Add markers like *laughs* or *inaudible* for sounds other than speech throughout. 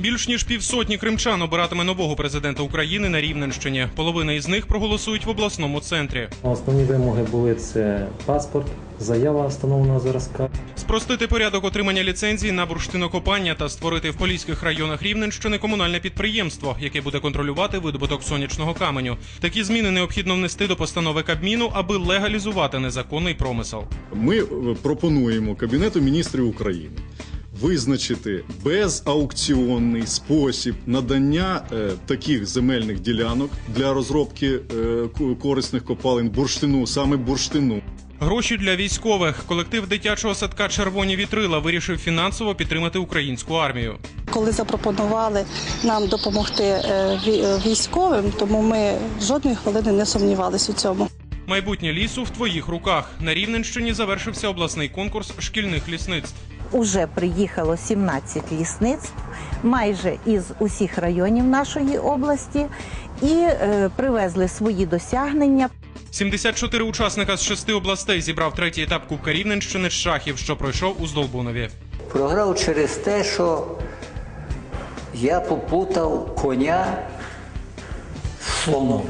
Більш ніж півсотні кримчан обиратиме нового президента України на Рівненщині. Половина із них проголосують в обласному центрі. Основні вимоги були це паспорт, заява встановленого зразка. Спростити порядок отримання ліцензії на бурштинокопання та створити в поліських районах Рівненщини комунальне підприємство, яке буде контролювати видобуток сонячного каменю. Такі зміни необхідно внести до постанови Кабміну, аби легалізувати незаконний промисел. Ми пропонуємо Кабінету міністрів України визначити безаукціонний спосіб надання е, таких земельних ділянок для розробки е, корисних копалин бурштину, саме бурштину. Гроші для військових. Колектив дитячого садка Червоні вітрила вирішив фінансово підтримати українську армію. Коли запропонували нам допомогти е, вій- військовим, тому ми жодної хвилини не сумнівалися у цьому. Майбутнє лісу в твоїх руках. На Рівненщині завершився обласний конкурс шкільних лісництв. Уже приїхало 17 лісництв, майже із усіх районів нашої області, і е, привезли свої досягнення. 74 учасника з шести областей зібрав третій етап Кубка Рівненщини з шахів, що пройшов у Здолбунові. Програв через те, що я попутав коня з слоном.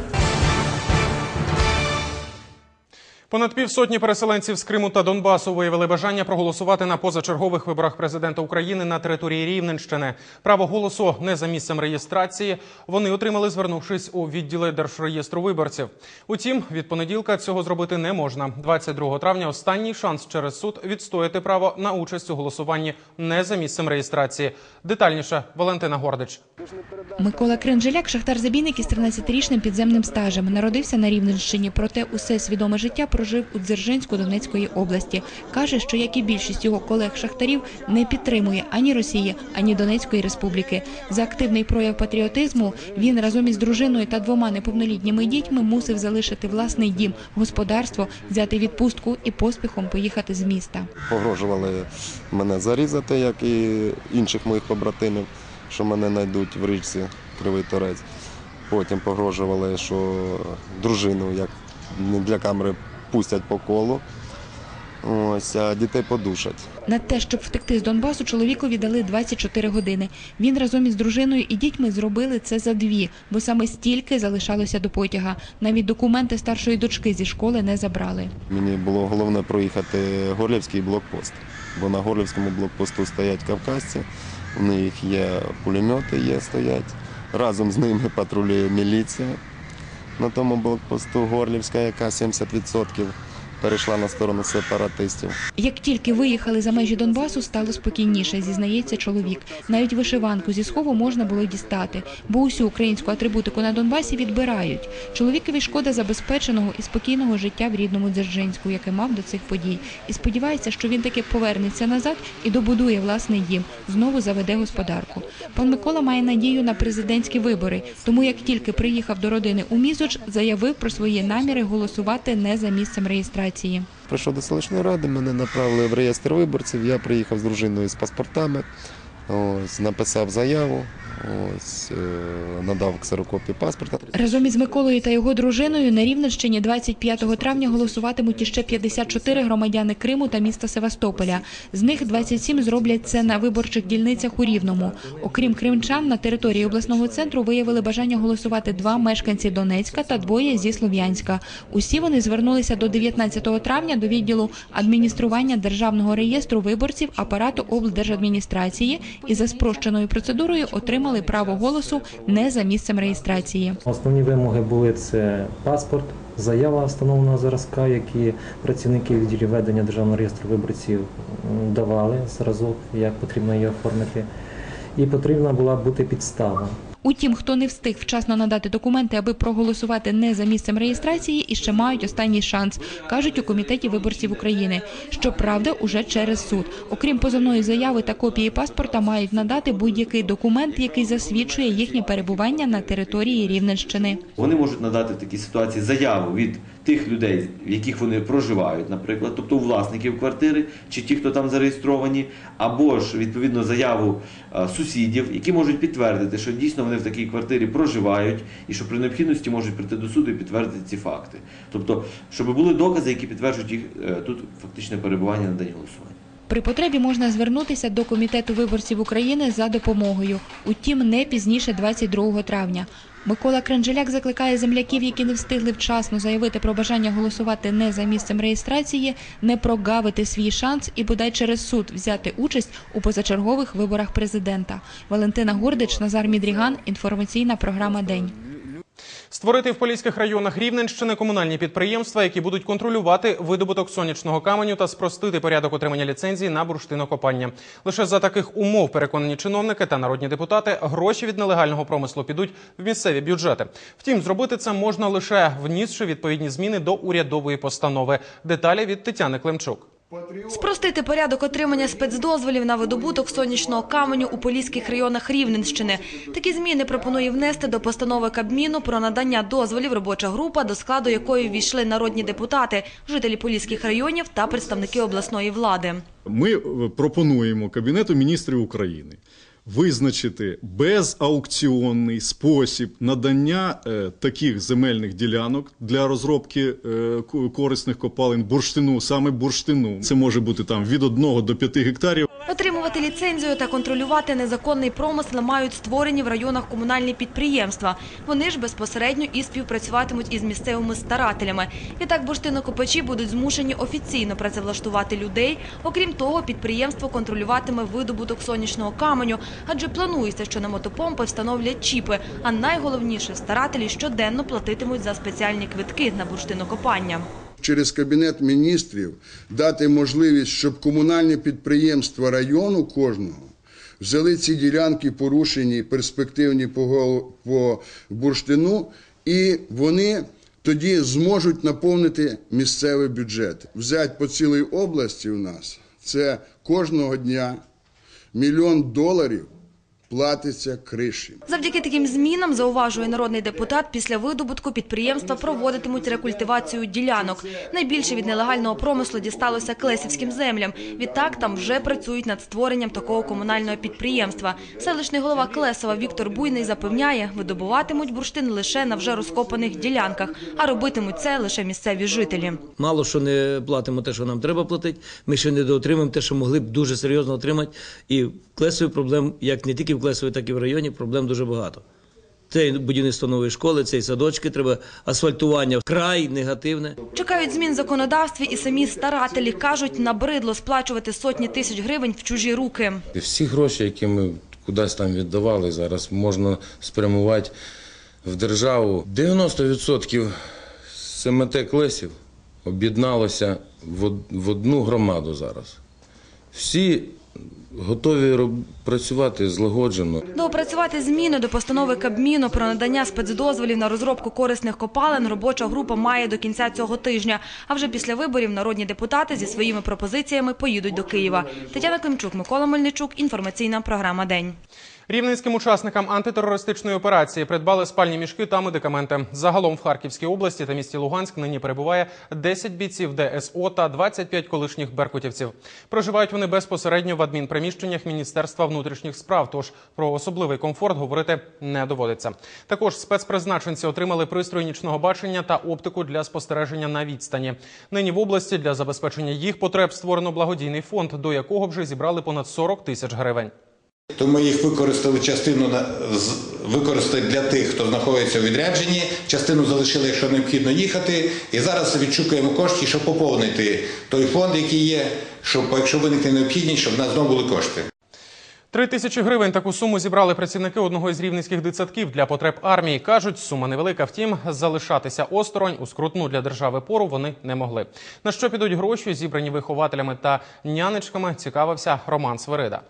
Понад півсотні переселенців з Криму та Донбасу виявили бажання проголосувати на позачергових виборах президента України на території Рівненщини. Право голосу не за місцем реєстрації. Вони отримали, звернувшись у відділи Держреєстру виборців. Утім, від понеділка цього зробити не можна. 22 травня останній шанс через суд відстояти право на участь у голосуванні не за місцем реєстрації. Детальніше Валентина Гордич. Микола Кринжеляк – шахтар-забійник із 13-річним підземним стажем. Народився на Рівненщині, проте усе свідоме життя прожив у Дзержинську Донецької області. Каже, що як і більшість його колег-шахтарів не підтримує ані Росії, ані Донецької республіки. За активний прояв патріотизму він разом із дружиною та двома неповнолітніми дітьми мусив залишити власний дім, господарство, взяти відпустку і поспіхом поїхати з міста. Погрожували мене зарізати, як і інших моїх побратимів, що мене знайдуть в річці Кривий Торець. Потім погрожували, що дружину, як для камери, пустять по колу. Ось, а дітей подушать. На те, щоб втекти з Донбасу, чоловікові дали 24 години. Він разом із дружиною і дітьми зробили це за дві, бо саме стільки залишалося до потяга. Навіть документи старшої дочки зі школи не забрали. Мені було головне проїхати Горлівський блокпост, бо на Горлівському блокпосту стоять кавказці, у них є пулемети, є стоять. Разом з ними патрулює міліція. На тому блокпосту Горлівська, яка 70% перейшла на сторону сепаратистів. Як тільки виїхали за межі Донбасу, стало спокійніше, зізнається чоловік. Навіть вишиванку зі схову можна було дістати, бо усю українську атрибутику на Донбасі відбирають. Чоловікові шкода забезпеченого і спокійного життя в рідному Дзержинську, яке мав до цих подій. І сподівається, що він таки повернеться назад і добудує власний дім, знову заведе господарку. Пан Микола має надію на президентські вибори, тому як тільки приїхав до родини у Мізоч, заявив про свої наміри голосувати не за місцем реєстрації. Прийшов до селищної ради, мене направили в реєстр виборців. Я приїхав з дружиною з паспортами, ось, написав заяву, ось, е, надав ксерокопію паспорта. Разом із Миколою та його дружиною на Рівненщині 25 травня голосуватимуть іще 54 громадяни Криму та міста Севастополя. З них 27 зроблять це на виборчих дільницях у Рівному. Окрім кримчан, на території обласного центру виявили бажання голосувати два мешканці Донецька та двоє зі Слов'янська. Усі вони звернулися до 19 травня до відділу адміністрування державного реєстру виборців апарату облдержадміністрації і за спрощеною процедурою отримали право голосу не за місцем реєстрації. Основні вимоги були це паспорт, заява встановленого зразка, які працівники відділів ведення державного реєстру виборців давали зразок, як потрібно її оформити. І потрібна була бути підстава. Утім, хто не встиг вчасно надати документи, аби проголосувати не за місцем реєстрації, і ще мають останній шанс, кажуть у комітеті виборців України. Щоправда, уже через суд. Окрім позовної заяви та копії паспорта, мають надати будь-який документ, який засвідчує їхнє перебування на території Рівненщини. Вони можуть надати в такій ситуації заяву від тих людей, в яких вони проживають, наприклад, тобто у власників квартири чи ті, хто там зареєстровані, або ж відповідно заяву е, сусідів, які можуть підтвердити, що дійсно вони в такій квартирі проживають, і що при необхідності можуть прийти до суду і підтвердити ці факти. Тобто, щоб були докази, які підтверджують їх е, тут фактичне перебування на день голосування. При потребі можна звернутися до Комітету виборців України за допомогою, утім не пізніше 22 травня. Микола Кренжеляк закликає земляків, які не встигли вчасно заявити про бажання голосувати не за місцем реєстрації, не прогавити свій шанс і бодай через суд взяти участь у позачергових виборах президента. Валентина Гордич, Назар Мідріган. Інформаційна програма День. Створити в поліських районах Рівненщини комунальні підприємства, які будуть контролювати видобуток сонячного каменю та спростити порядок отримання ліцензії на бурштинокопання. Лише за таких умов переконані чиновники та народні депутати гроші від нелегального промислу підуть в місцеві бюджети. Втім, зробити це можна лише внісши відповідні зміни до урядової постанови. Деталі від Тетяни Климчук. Спростити порядок отримання спецдозволів на видобуток сонячного каменю у поліських районах Рівненщини. Такі зміни пропонує внести до постанови Кабміну про надання дозволів робоча група, до складу якої ввійшли народні депутати, жителі поліських районів та представники обласної влади. Ми е, пропонуємо Кабінету міністрів України визначити безаукціонний спосіб надання е, таких земельних ділянок для розробки е, ко- корисних копалин бурштину, саме бурштину. Це може бути там від 1 до 5 гектарів. Отримувати ліцензію та контролювати незаконний промисел мають створені в районах комунальні підприємства. Вони ж безпосередньо і співпрацюватимуть із місцевими старателями. Відтак бурштинокопачі будуть змушені офіційно працевлаштувати людей. Окрім того, підприємство контролюватиме видобуток сонячного каменю, адже планується, що на мотопомпи встановлять чіпи. А найголовніше старателі щоденно платитимуть за спеціальні квитки на бурштинокопання. через Кабінет міністрів дати можливість, щоб комунальні підприємства району кожного взяли ці ділянки порушені, перспективні по, бурштину, і вони тоді зможуть наповнити місцевий бюджет. Взять по цілій області у нас це кожного дня мільйон доларів платиться криші. Завдяки таким змінам, зауважує народний депутат, після видобутку підприємства проводитимуть рекультивацію ділянок. Найбільше від нелегального промислу дісталося Клесівським землям. Відтак там вже працюють над створенням такого комунального підприємства. Селищний голова Клесова Віктор Буйний запевняє, видобуватимуть бурштин лише на вже розкопаних ділянках, а робитимуть це лише місцеві жителі. Мало що не платимо те, що нам треба платити. Ми ще не доотримуємо те, що могли б дуже серйозно отримати. І в Клесові проблем, як не тільки в Клесові, так і в районі, проблем дуже багато. Це і будівництво нової школи, це і садочки, треба асфальтування вкрай негативне. Чекають змін в законодавстві і самі старателі кажуть, набридло сплачувати сотні тисяч гривень в чужі руки. Всі гроші, які ми кудись там віддавали, зараз можна спрямувати в державу. 90% СМТ Клесів об'єдналося в в одну громаду зараз. Всі готові працювати злагоджено. Доопрацювати зміни до постанови Кабміну про надання спецдозволів на розробку корисних копалин робоча група має до кінця цього тижня. А вже після виборів народні депутати зі своїми пропозиціями поїдуть до Києва. Тетяна Климчук, Микола Мельничук. Інформаційна програма День. Рівненським учасникам антитерористичної операції придбали спальні мішки та медикаменти. Загалом в Харківській області та місті Луганськ нині перебуває 10 бійців ДСО та 25 колишніх беркутівців. Проживають вони безпосередньо в адмінприміщеннях Міністерства внутрішніх справ. Тож про особливий комфорт говорити не доводиться. Також спецпризначенці отримали пристрої нічного бачення та оптику для спостереження на відстані. Нині в області для забезпечення їх потреб створено благодійний фонд, до якого вже зібрали понад 40 тисяч гривень. То ми їх використали частину використали для тих, хто знаходиться у відрядженні, частину залишили, якщо необхідно їхати. І зараз відшукуємо кошти, щоб поповнити той фонд, який є, щоб якщо виникне необхідність, щоб в нас знову були кошти. Три тисячі гривень таку суму зібрали працівники одного із рівненських дитсадків для потреб армії. кажуть, сума невелика. Втім, залишатися осторонь у скрутну для держави пору вони не могли. На що підуть гроші, зібрані вихователями та нянечками, цікавився Роман Свирида.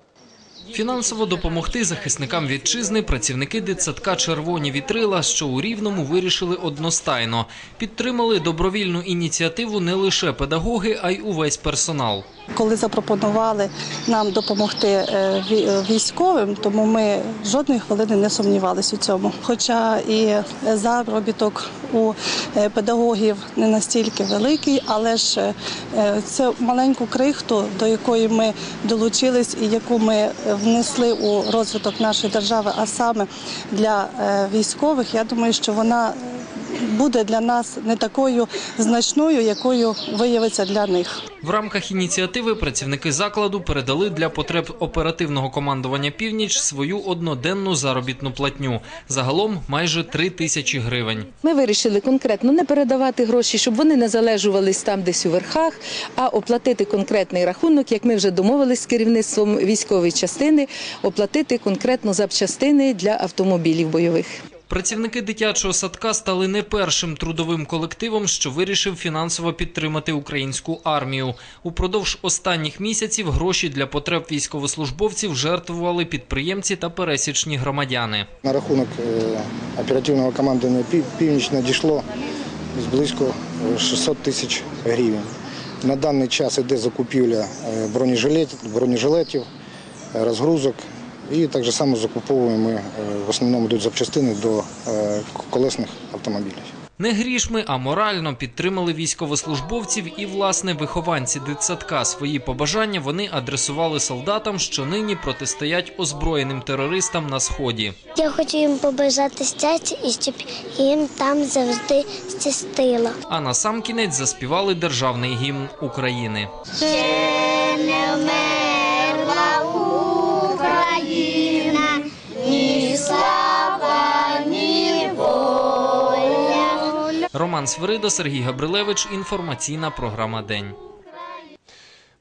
Фінансово допомогти захисникам вітчизни працівники дитсадка Червоні вітрила, що у Рівному вирішили одностайно. Підтримали добровільну ініціативу не лише педагоги, а й увесь персонал. Коли запропонували нам допомогти е, е, військовим, тому ми жодної хвилини не сумнівалися у цьому. Хоча і заробіток у е, педагогів не настільки великий, але ж е, е, це маленьку крихту, до якої ми долучились і яку ми внесли у розвиток нашої держави, а саме для е, військових, я думаю, що вона буде для нас не такою значною, якою виявиться для них. В рамках ініціативи працівники закладу передали для потреб оперативного командування «Північ» свою одноденну заробітну платню. Загалом майже три тисячі гривень. Ми вирішили конкретно не передавати гроші, щоб вони не залежувались там десь у верхах, а оплатити конкретний рахунок, як ми вже домовились з керівництвом військової частини, оплатити конкретно запчастини для автомобілів бойових. Працівники дитячого садка стали не першим трудовим колективом, що вирішив фінансово підтримати українську армію. Упродовж останніх місяців гроші для потреб військовослужбовців жертвували підприємці та пересічні громадяни. На рахунок е, оперативного командування «Пів- «Північ» надійшло близько е, 600 тисяч гривень. На даний час йде закупівля е, бронежилетів, е, розгрузок і так же само закуповуємо ми, е, в основному йдуть запчастини до е, колесних автомобілів. Не грішми, а морально підтримали військовослужбовців і, власне, вихованці дитсадка. Свої побажання вони адресували солдатам, що нині протистоять озброєним терористам на сході. Я хочу їм побажати щастя і щоб їм там завжди щастило. А на сам кінець заспівали державний гімн України. Ще не Роман Свирида, Сергій Габрилевич. Інформаційна програма День.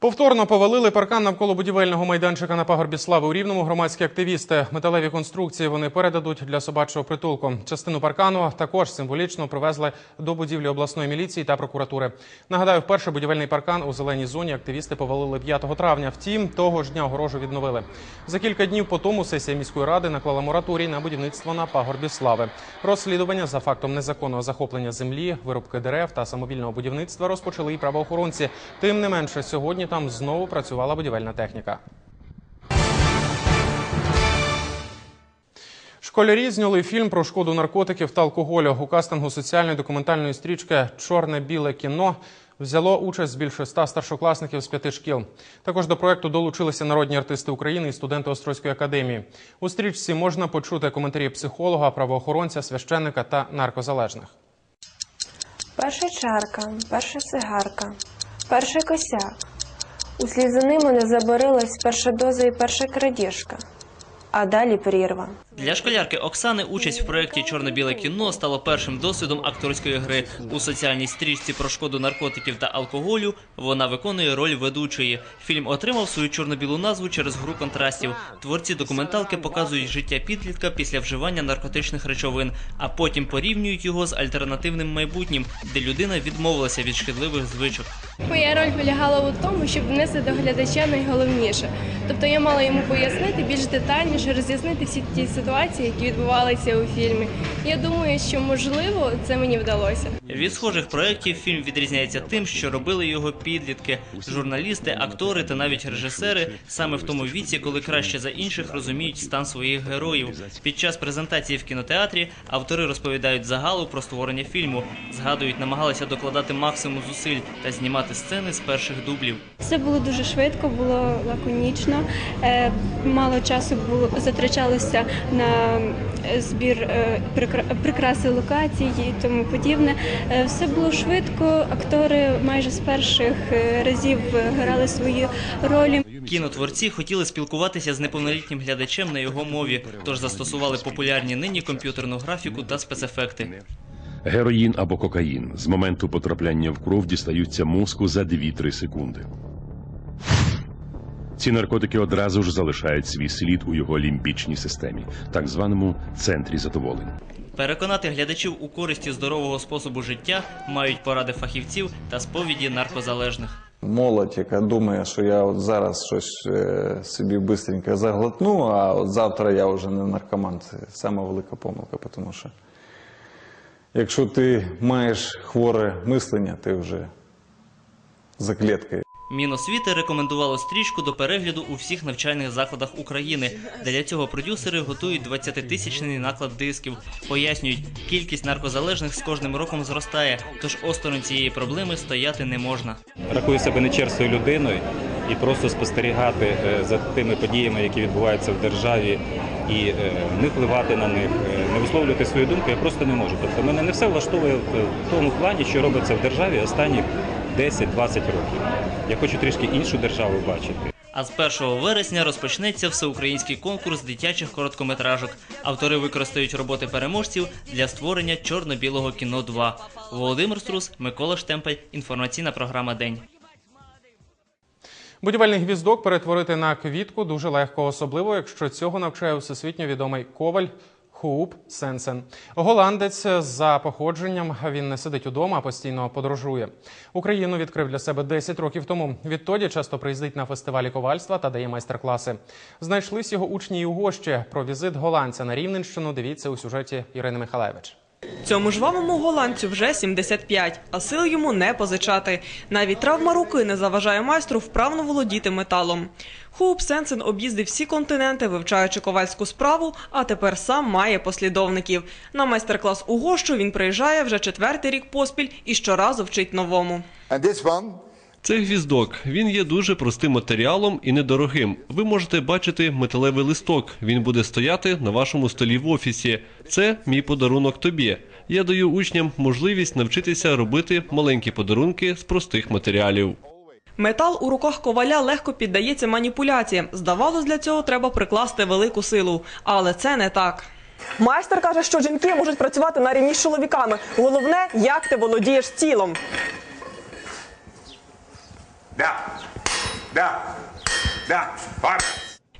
Повторно повалили паркан навколо будівельного майданчика на пагорбі слави у рівному. Громадські активісти металеві конструкції вони передадуть для собачого притулку. Частину паркану також символічно привезли до будівлі обласної міліції та прокуратури. Нагадаю, вперше будівельний паркан у зеленій зоні активісти повалили 5 травня. Втім, того ж дня огорожу відновили. За кілька днів по тому сесія міської ради наклала мораторій на будівництво на пагорбі слави. Розслідування за фактом незаконного захоплення землі, вирубки дерев та самовільного будівництва розпочали і правоохоронці. Тим не менше, сьогодні там знову працювала будівельна техніка. Школярі зняли фільм про шкоду наркотиків та алкоголю. У кастингу соціальної документальної стрічки Чорне-біле кіно взяло участь більше ста старшокласників з п'яти шкіл. Також до проекту долучилися народні артисти України і студенти Острозької академії. У стрічці можна почути коментарі психолога, правоохоронця, священника та наркозалежних. Перша чарка, перша сигарка, перший косяк. Услід за ними не забарилась перша доза і перша крадіжка, а далі прірва. Для школярки Оксани участь в проєкті Чорно-біле кіно стала першим досвідом акторської гри. У соціальній стрічці про шкоду наркотиків та алкоголю вона виконує роль ведучої. Фільм отримав свою чорно-білу назву через гру контрастів. Творці документалки показують життя підлітка після вживання наркотичних речовин, а потім порівнюють його з альтернативним майбутнім, де людина відмовилася від шкідливих звичок. Моя роль полягала у тому, щоб донести до глядача найголовніше. Тобто я мала йому пояснити більш детальніше, роз'яснити всі ті ситуації, які відбувалися у фільмі. Я думаю, що можливо це мені вдалося. Від схожих проєктів фільм відрізняється тим, що робили його підлітки, журналісти, актори та навіть режисери саме в тому віці, коли краще за інших розуміють стан своїх героїв. Під час презентації в кінотеатрі автори розповідають загалу про створення фільму, згадують, намагалися докладати максимум зусиль та знімати сцени з перших дублів. Все було дуже швидко, було лаконічно. Е, Мало часу було затрачалося на збір е, прикра- прикраси локацій і тому подібне. Е, Все було швидко. Актори майже з перших е, разів грали свої ролі. Кінотворці хотіли спілкуватися з неповнолітнім глядачем на його мові, тож застосували популярні нині комп'ютерну графіку та спецефекти. Героїн або кокаїн з моменту потрапляння в кров дістаються мозку за 2-3 секунди. Ці наркотики одразу ж залишають свій слід у його лімбічній системі, так званому центрі задоволення. Переконати глядачів у користі здорового способу життя мають поради фахівців та сповіді наркозалежних. Молодь, яка думає, що я от зараз щось е, собі бистренько заглотну, а от завтра я вже не наркоман. Це сама велика помилка, тому що якщо ти маєш хворе мислення, ти вже за кліткою. Міносвіти рекомендувало стрічку до перегляду у всіх навчальних закладах України. Для цього продюсери готують 20-тисячний наклад дисків. Пояснюють, кількість наркозалежних з кожним роком зростає, тож осторонь цієї проблеми стояти не можна. рахую себе нечерствою людиною і просто спостерігати е, за тими подіями, які відбуваються в державі, і е, не впливати на них, е, не висловлювати свою думку, я просто не можу. Тобто мене не все влаштовує в тому плані, що робиться в державі останні 10-20 років. Я хочу трішки іншу державу бачити. А з 1 вересня розпочнеться всеукраїнський конкурс дитячих короткометражок. Автори використають роботи переможців для створення чорно-білого кіно 2. Володимир Струс, Микола Штемпель. Інформаційна програма День. Будівельний гвіздок перетворити на квітку дуже легко, особливо якщо цього навчає всесвітньо відомий коваль Хууп Сенсен. Голландець за походженням він не сидить удома, а постійно подорожує. Україну відкрив для себе 10 років тому. Відтоді часто приїздить на фестивалі ковальства та дає майстер-класи. Знайшлись його учні і у гощі. Про візит голландця на Рівненщину дивіться у сюжеті Ірини Михалевич. Цьому жвавому голландцю вже 75, а сил йому не позичати. Навіть травма руки не заважає майстру вправно володіти металом. Хоуп Сенсен об'їздив всі континенти, вивчаючи ковальську справу, а тепер сам має послідовників. На майстер-клас у Гощу він приїжджає вже четвертий рік поспіль і щоразу вчить новому. Це гвіздок. Він є дуже простим матеріалом і недорогим. Ви можете бачити металевий листок. Він буде стояти на вашому столі в офісі. Це мій подарунок тобі. Я даю учням можливість навчитися робити маленькі подарунки з простих матеріалів. Метал у руках коваля легко піддається маніпуляціям. Здавалось, для цього треба прикласти велику силу. Але це не так. Майстер каже, що жінки можуть працювати на рівні з чоловіками. Головне, як ти володієш тілом.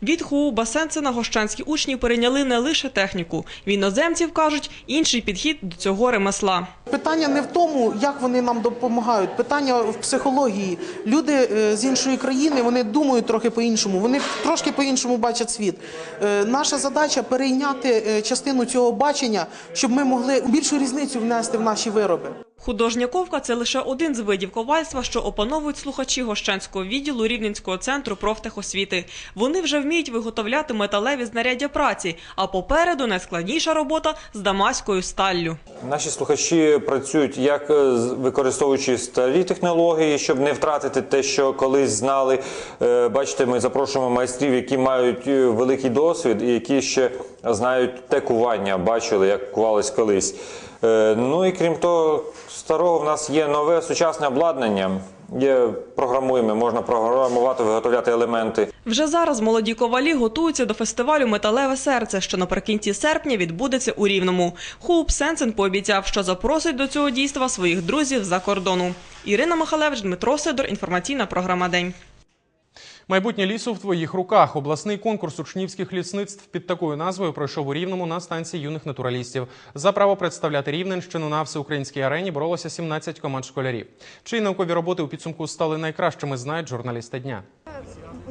Від Хууба Сенсена гощанські учні перейняли не лише техніку. В іноземців кажуть інший підхід до цього ремесла. Питання не в тому, як вони нам допомагають. Питання в психології. Люди е, з іншої країни вони думають трохи по-іншому. Вони трошки по-іншому бачать світ. Е, Наша задача перейняти е, частину цього бачення, щоб ми могли більшу різницю внести в наші вироби. Художня ковка це лише один з видів ковальства, що опановують слухачі Гощанського відділу Рівненського центру профтехосвіти. Вони вже вміють виготовляти металеві знаряддя праці, а попереду найскладніша робота з дамаською сталлю. Наші слухачі працюють як е, використовуючи старі технології, щоб не втратити те, що колись знали. Е, Бачите, ми запрошуємо майстрів, які мають е, великий досвід і які ще знають те кування, бачили, як кувались колись. Е, Ну і крім того, старого в нас є нове сучасне обладнання. Є програмуємо, можна програмувати, виготовляти елементи. Вже зараз молоді ковалі готуються до фестивалю Металеве серце, що наприкінці серпня відбудеться у Рівному. Хоуп Сенсен пообіцяв, що запросить до цього дійства своїх друзів за кордону. Ірина Михалевич, Дмитро Сидор. Інформаційна програма День. Майбутнє лісу в твоїх руках. Обласний конкурс учнівських лісництв під такою назвою пройшов у Рівному на станції юних натуралістів. За право представляти Рівненщину на всеукраїнській арені боролося 17 команд школярів. Чиї наукові роботи у підсумку стали найкращими, знають журналісти дня.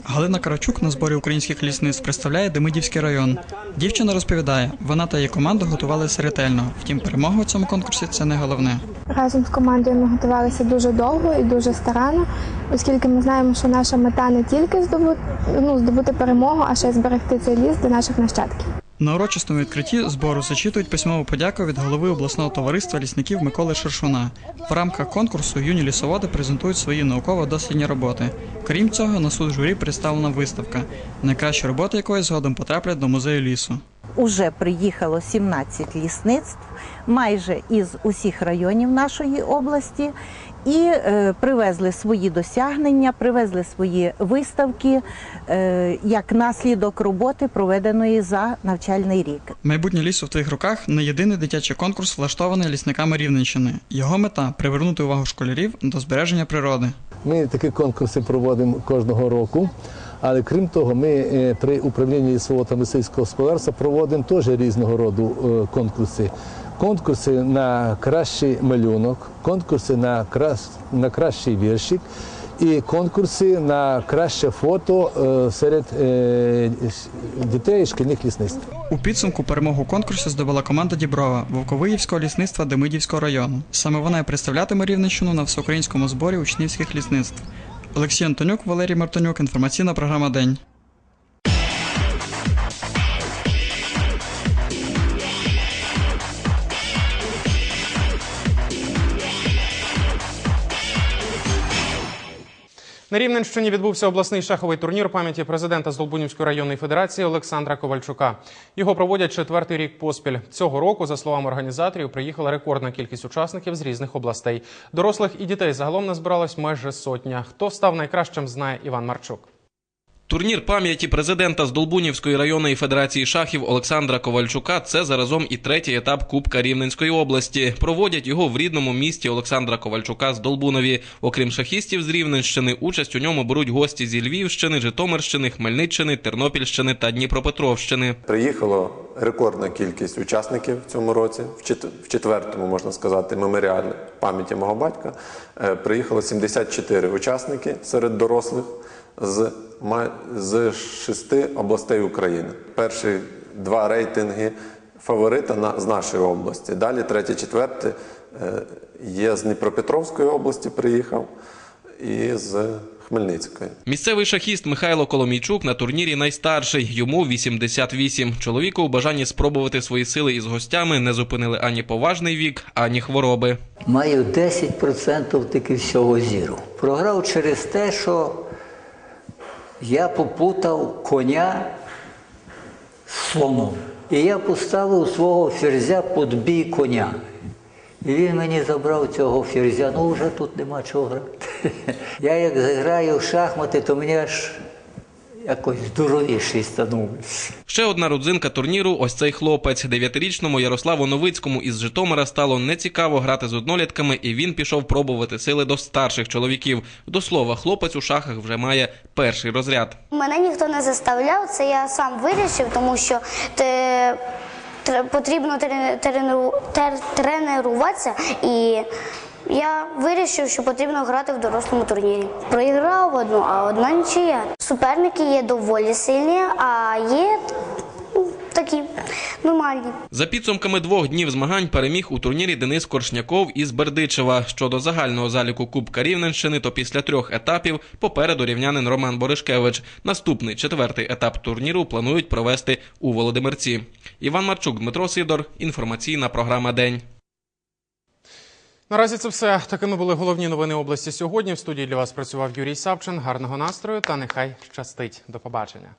Галина Карачук на зборі українських лісниць представляє Демидівський район. Дівчина розповідає, вона та її команда готувалися ретельно. Втім, перемога у цьому конкурсі це не головне. Разом з командою ми готувалися дуже довго і дуже старанно, оскільки ми знаємо, що наша мета не тільки здобути, ну, здобути перемогу, а ще й зберегти цей ліс для наших нащадків. На урочистому відкритті збору зачитують письмову подяку від голови обласного товариства лісників Миколи Шершуна. В рамках конкурсу юні лісоводи презентують свої науково-дослідні роботи. Крім цього, на суд журі представлена виставка, найкращі роботи якої згодом потраплять до музею лісу. Уже приїхало 17 лісництв, майже із усіх районів нашої області, і е, привезли свої досягнення, привезли свої виставки е, як наслідок роботи, проведеної за навчальний рік. Майбутнє лісу в твоїх руках не єдиний дитячий конкурс, влаштований лісниками Рівненщини. Його мета привернути увагу школярів до збереження природи. Ми такі конкурси проводимо кожного року. Але крім того, ми е, при управлінні лісового та мисливського господарства проводимо теж різного роду е, конкурси. Конкурси на кращий малюнок, конкурси на, крас... на кращий віршик і конкурси на краще фото е, серед дітей шкільних лісництв. У підсумку перемогу у конкурсі здобула команда Діброва Вовковиївського лісництва Демидівського району. Саме вона і представлятиме Рівненщину на всеукраїнському зборі учнівських лісництв. Олексій Антонюк, Валерій Мартонюк. Інформаційна програма День. На Рівненщині відбувся обласний шаховий турнір пам'яті президента Здолбунівської районної федерації Олександра Ковальчука. Його проводять четвертий рік поспіль. Цього року, за словами організаторів, приїхала рекордна кількість учасників з різних областей. Дорослих і дітей загалом назбиралось майже сотня. Хто став найкращим, знає Іван Марчук. Турнір пам'яті президента з Долбунівської районної федерації шахів Олександра Ковальчука це заразом і третій етап Кубка Рівненської області. Проводять його в рідному місті Олександра Ковальчука з Долбунові. Окрім шахістів з Рівненщини, участь у ньому беруть гості зі Львівщини, Житомирщини, Хмельниччини, Тернопільщини та Дніпропетровщини. Приїхало рекордна кількість учасників в цьому році, в чет- четвертому, можна сказати, меморіалі пам'яті мого батька. Е, Приїхало 74 учасники серед дорослих з, з шести областей України. Перші два рейтинги фаворита на, з нашої області. Далі третє, четверте е, є з Дніпропетровської області, приїхав, і з Хмельницької. Місцевий шахіст Михайло Коломійчук на турнірі найстарший. Йому 88. Чоловіку у бажанні спробувати свої сили із гостями не зупинили ані поважний вік, ані хвороби. Маю 10% таки всього зіру. Програв через те, що я попутав коня з слоном. І я поставив свого ферзя під бій коня. І він мені забрав цього ферзя. Ну вже тут нема чого грати. *laughs* Я як заграю в шахмати, то мені аж якось здоровіший становиться. Ще одна родзинка турніру ось цей хлопець. Дев'ятирічному Ярославу Новицькому із Житомира стало нецікаво грати з однолітками, і він пішов пробувати сили до старших чоловіків. До слова, хлопець у шахах вже має перший розряд. Мене ніхто не заставляв, це я сам вирішив, тому що те, тре- потрібно тренуватися і. Я вирішив, що потрібно грати в дорослому турнірі. Проіграв одну, а одна нічия. Суперники є доволі сильні, а є ну, такі нормальні. За підсумками двох днів змагань переміг у турнірі Денис Коршняков із Бердичева. Щодо загального заліку Кубка Рівненщини, то після трьох етапів попереду рівнянин Роман Боришкевич. Наступний четвертий етап турніру планують провести у Володимирці. Іван Марчук, Дмитро Сидор. Інформаційна програма День. Наразі це все. Такими були головні новини області сьогодні. В студії для вас працював Юрій Савчин. Гарного настрою та нехай щастить. До побачення.